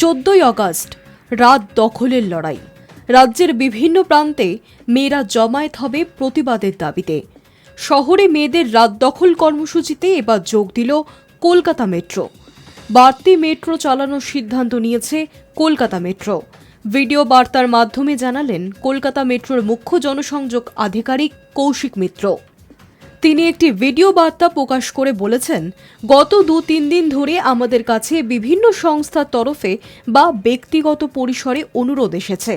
চোদ্দই আগস্ট, রাত দখলের লড়াই। রাজ্যের বিভিন্ন প্রান্তে মেয়েরা জমায়েত হবে প্রতিবাদের দাবিতে। শহরে মেয়েদের রাত দখল কর্মসূচিতে এবার যোগ দিল কলকাতা মেট্রো। বাড়তি মেট্রো চালানোর সিদ্ধান্ত নিয়েছে কলকাতা মেট্রো। ভিডিও বার্তার মাধ্যমে জানালেন কলকাতা মেট্রোর মুখ্য জনসংযোগ আধিকারিক কৌশিক মিত্র। তিনি একটি ভিডিও বার্তা প্রকাশ করে বলেছেন, গত দু তিন দিন ধরে আমাদের কাছে বিভিন্ন সংস্থার তরফে বা ব্যক্তিগত পরিসরে অনুরোধ এসেছে।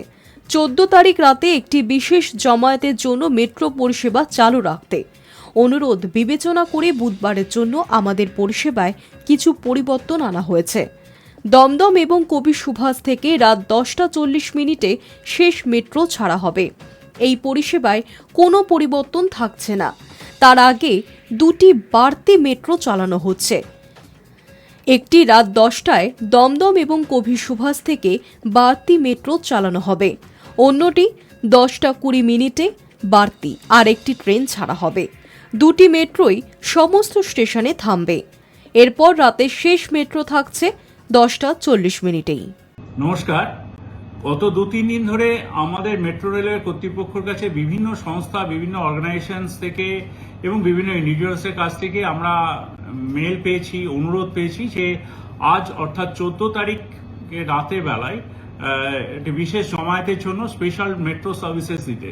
চোদ্দ তারিখ রাতে একটি বিশেষ জমায়েতের জন্য মেট্রো পরিষেবা চালু রাখতে। অনুরোধ বিবেচনা করে বুধবারের জন্য আমাদের পরিষেবায় কিছু পরিবর্তন আনা হয়েছে। দমদম এবং কবি সুভাষ থেকে রাত দশটা চল্লিশ মিনিটে শেষ মেট্রো ছাড়া হবে। এই পরিষেবায় কোনো পরিবর্তন থাকছে না। তার আগে দুটি বাড়তি মেট্রো চালানো হচ্ছে। একটি রাত দশটায় দমদম এবং কবি সুভাষ থেকে বাড়তি মেট্রো চালানো হবে। অন্যটি দশটা কুড়ি মিনিটে বাড়তি। আর একটি ট্রেন ছাড়া হবে। দুটি মেট্রোই সমস্ত স্টেশনে থামবে। এরপর রাতে শেষ মেট্রো থাকছে দশটা চল্লিশ মিনিটেই। নমস্কার। গত দু তিন দিন ধরে আমাদের মেট্রো রেলের কর্তৃপক্ষের কাছে বিভিন্ন সংস্থা, বিভিন্ন অর্গানাইজেশনস থেকে এবং বিভিন্ন ইন্ডিভিজুয়ালসের কাছ থেকে আমরা মেল পেয়েছি, অনুরোধ পেয়েছি যে আজ অর্থাৎ চোদ্দ তারিখে রাতের বেলায় একটি বিশেষ জমায়েতের জন্য স্পেশাল মেট্রো সার্ভিসেস দিতে।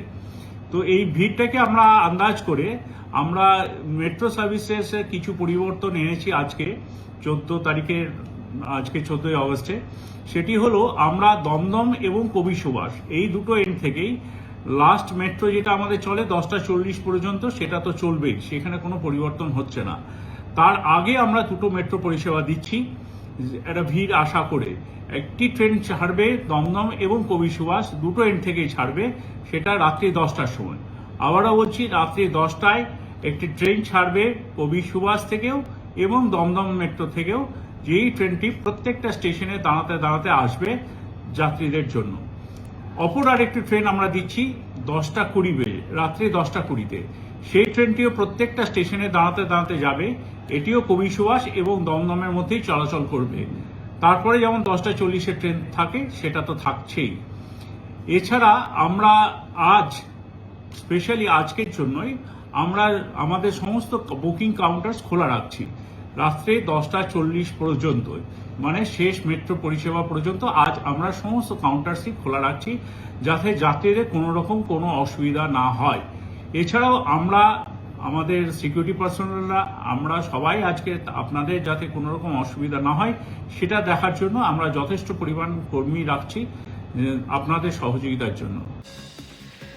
তো এই ভিড়টাকে আমরা আন্দাজ করে আমরা মেট্রো সার্ভিসেস কিছু পরিবর্তন এনেছি আজকে, চোদ্দ তারিখের, আজকে চোদ্দই আগস্টে। সেটি হলো আমরা দমদম এবং কবি সুভাষ, এই দুটো এন্ড থেকেই লাস্ট মেট্রো যেটা আমাদের চলে, দশটা চল্লিশ পর্যন্ত, সেটা তো চলবেই। সেখানে কোনো পরিবর্তন হচ্ছে না। তার আগে আমরা দুটো মেট্রো পরিষেবা দিচ্ছি, একটা ভিড় আশা করে। একটি ট্রেন ছাড়বে দমদম এবং কবি সুভাষ, দুটো এন্ড থেকেই ছাড়বে, সেটা রাত্রি দশটার সময়। আবারও বলছি, রাত্রি দশটায় একটি ট্রেন ছাড়বে কবি সুভাষ থেকেও এবং দমদম মেট্রো থেকেও। যেই ট্রেনটি প্রত্যেকটা স্টেশনে দাঁড়াতে দাঁড়াতে আসবে যাত্রীদের জন্য। অপর আরেকটি ট্রেন আমরা দিচ্ছি দশটা কুড়ি বেজে, রাত্রি দশটা কুড়িতে। সেই ট্রেনটিও প্রত্যেকটা স্টেশনে দাঁড়াতে দাঁড়াতে যাবে। এটিও কবি সুভাষ এবং দমদমের মধ্যেই চলাচল করবে। তারপরে যেমন দশটা চল্লিশের ট্রেন থাকে, সেটা তো থাকছেই। এছাড়া আমরা আজ স্পেশালি আজকের জন্যই, আমরা আমাদের সমস্ত বুকিং কাউন্টার্স খোলা রাখছি। রাত্রে দশটা চল্লিশ পর্যন্ত মানে শেষ মেট্রো পরিষেবা পর্যন্ত আজ আমরা সমস্ত কাউন্টার্সই খোলা রাখছি যাতে যাত্রীদের কোনো রকম কোনো অসুবিধা না হয়। এছাড়াও আমরা, আমাদের সিকিউরিটি পার্সোনালরা আমরা সবাই আজকে আপনাদের যাতে কোনো রকম অসুবিধা না হয়, সেটা দেখার জন্য আমরা যথেষ্ট পরিমাণ কর্মী রাখছি আপনাদের সহযোগিতার জন্য।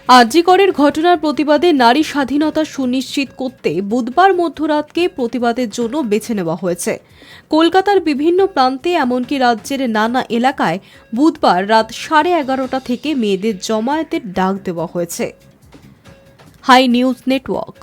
আরজিকরের ঘটনার প্রতিবাদে নারী স্বাধীনতা সুনিশ্চিত করতে বুধবার মধ্যরাতকে প্রতিবাদের জন্য বেছে নেওয়া হয়েছে। কলকাতার বিভিন্ন প্রান্তে এমনকি রাজ্যের নানা এলাকায় বুধবার রাত সাড়ে এগারোটা থেকে মেয়েদের জমায়েতের ডাক দেওয়া হয়েছে। Hi news network.